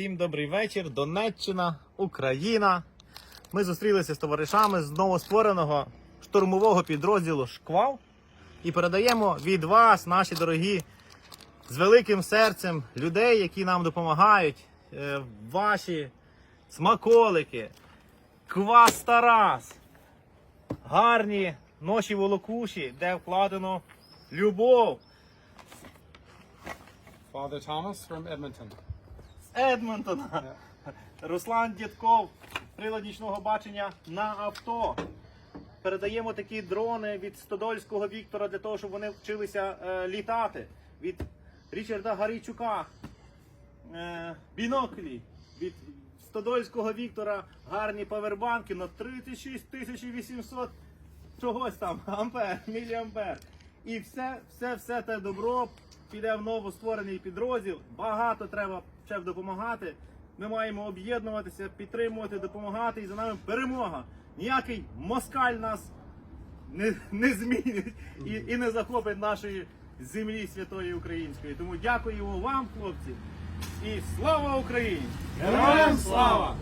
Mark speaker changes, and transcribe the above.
Speaker 1: Всім добрий вечір. Донеччина, Україна. Ми зустрілися з товаришами з новоствореного штурмового підрозділу Шквал і передаємо від вас, наші дорогі, з великим серцем людей, які нам допомагають. е, Ваші смаколики, квас Тарас, гарні ноші волокуші, де вкладено любов.
Speaker 2: Father Thomas from Edmonton.
Speaker 1: Едмонтона. Руслан Дідков, прилад нічного бачення на авто. Передаємо такі дрони від Стодольського Віктора для того, щоб вони вчилися е, літати. Від Річарда Гарійчука. Е, біноклі. Від Стодольського Віктора гарні павербанки на 36 800 чогось там, ампер, міліампер. І все, все, все те добро піде в новостворений підрозділ. Багато треба ще допомагати. Ми маємо об'єднуватися, підтримувати, допомагати, і за нами перемога. Ніякий москаль нас не, не змінить і, і не захопить нашої землі святої української. Тому дякуємо вам, хлопці, і слава Україні! Героям слава!